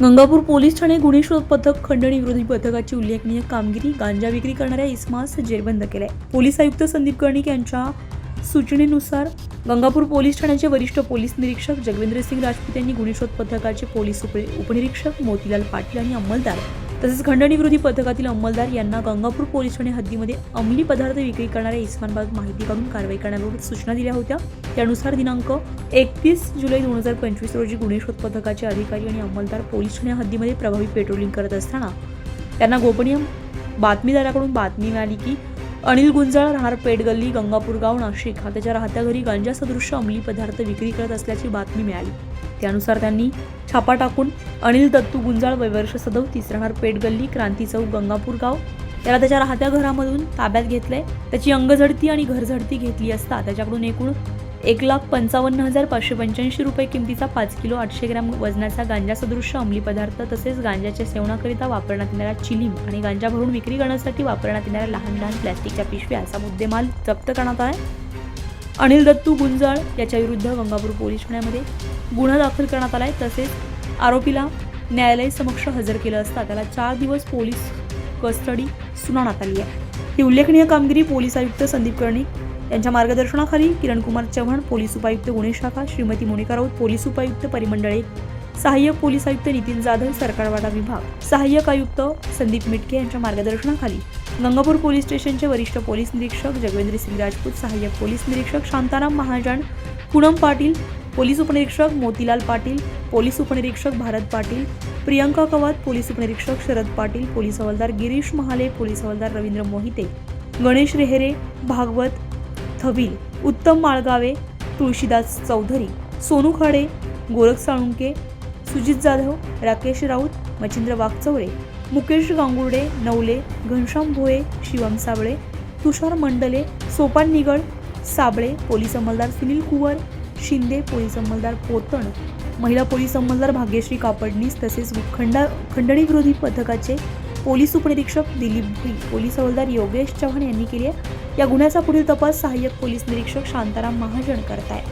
Gangapur police Thane गुन्हे शोध पथक खंडणी विरोधी पथकाची उल्लेखनीय कामगिरी गांजा विक्री करणाऱ्या इस्मास जेरबंद केलाय. पोलीस आयुक्त संदीप कर्णिक यांच्या सूचनेनुसार गंगापूर पोलीस ठाण्याचे वरिष्ठ पोलीस निरीक्षक जगवेंद्र सिंग राजपूत यांनी गुन्हे शोध पथकाचे पोलीस उपनिरीक्षक मोतीलाल पाटील आणि अंमलदार तसेच खंडणी विरोधी पथकातील अंमलदार यांना गंगापूर पोलीस ठाणे हद्दीमध्ये अंमली पदार्थ विक्री करणाऱ्या इस्मानबाबत माहिती काढून कारवाई करण्याबाबत सूचना दिल्या होत्या. त्यानुसार दिनांक एकतीस जुलै दोन हजार पंचवीस रोजी गुन्हे शोध पथकाचे अधिकारी आणि अंमलदार पोलीस ठाणे हद्दीमध्ये प्रभावी पेट्रोलिंग करत असताना त्यांना गोपनीय बातमीदाराकडून बातमी मिळाली की अनिल गुंजाळ राहणार पेटगल्ली गंगापूर गाव नाशिक हा त्याच्या राहत्या घरी गांजा सदृश्य अंमली पदार्थ विक्री करत असल्याची बातमी मिळाली. त्यानुसार त्यांनी छापा टाकून अनिल दत्तू गुंजाळ वैवर्ष सदोतीस राहणार पेटगल्ली क्रांती चौक गंगापूर गाव त्याला त्याच्या राहत्या घरामधून ताब्यात घेतलंय. त्याची अंगझडती आणि घरझडती घेतली असता त्याच्याकडून एकूण एक लाख पंचावन्न हजार पाचशे पंच्याऐंशी रुपये किमतीचा पाच किलो आठशे ग्रॅम वजनाचा गांजा सदृश्य अंमली पदार्थ तसेच गांजाच्या सेवनाकरिता वापरण्यात येणारा चिलीम आणि गांजा भरून विक्री करण्यासाठी वापरण्यात येणाऱ्या लहान लहान प्लॅस्टिकच्या पिशव्या असा मुद्देमाल जप्त करण्यात आहे अनिल दत्तू गुंजाळ याच्या विरुद्ध गंगापूर पोलीस ठाण्यामध्ये गुन्हा दाखल करण्यात आला आहे तसेच आरोपीला न्यायालय समक्ष हजर केलं असता त्याला चार दिवस पोलीस कस्टडी सुनावण्यात आली आहे. ही उल्लेखनीय कामगिरी पोलीस आयुक्त संदीप कर्णिक यांच्या मार्गदर्शनाखाली किरणकुमार चव्हाण पोलीस उपायुक्त गुन्हे शाखा श्रीमती मोनिका राऊत पोलीस उपायुक्त परिमंडळे सहाय्यक पोलीस आयुक्त नितीन जाधव सरकारवाडा विभाग सहाय्यक आयुक्त संदीप मिटके यांच्या मार्गदर्शनाखाली गंगापूर पोलीस स्टेशनचे वरिष्ठ पोलीस निरीक्षक जगवेंद्र सिंग राजपूत सहाय्यक पोलीस निरीक्षक शांताराम महाजन पूनम पाटील पोलीस उपनिरीक्षक मोतीलाल पाटील पोलीस उपनिरीक्षक भारत पाटील प्रियंका कवात पोलीस उपनिरीक्षक शरद पाटील पोलीस हवालदार गिरीश महाले पोलीस हवालदार रवींद्र मोहिते गणेश रेहेरे भागवत थबील उत्तम माळगावे तुळशीदास चौधरी सोनू खाडे गोरख साळुंके सुजित जाधव राकेश राऊत मच्छिंद्र वाघचौरे मुकेश गांगुर्डे नवले घनश्याम भोये शिवम साबळे तुषार मंडले सोपान निगड साबळे पोलीस अंमलदार सुनील कुवर शिंदे पोलीस अंमलदार पोतण महिला पोलीस अंमलदार भाग्यश्री कापडणीस तसेच खंडा खंडणीविरोधी पथकाचे पोलीस उपनिरीक्षक दिलीप भोई पोलीस हवालदार योगेश चव्हाण यांनी केली आहे. या गुन्ह्याचा पुढील तपास सहाय्यक पोलीस निरीक्षक शांताराम महाजन करताय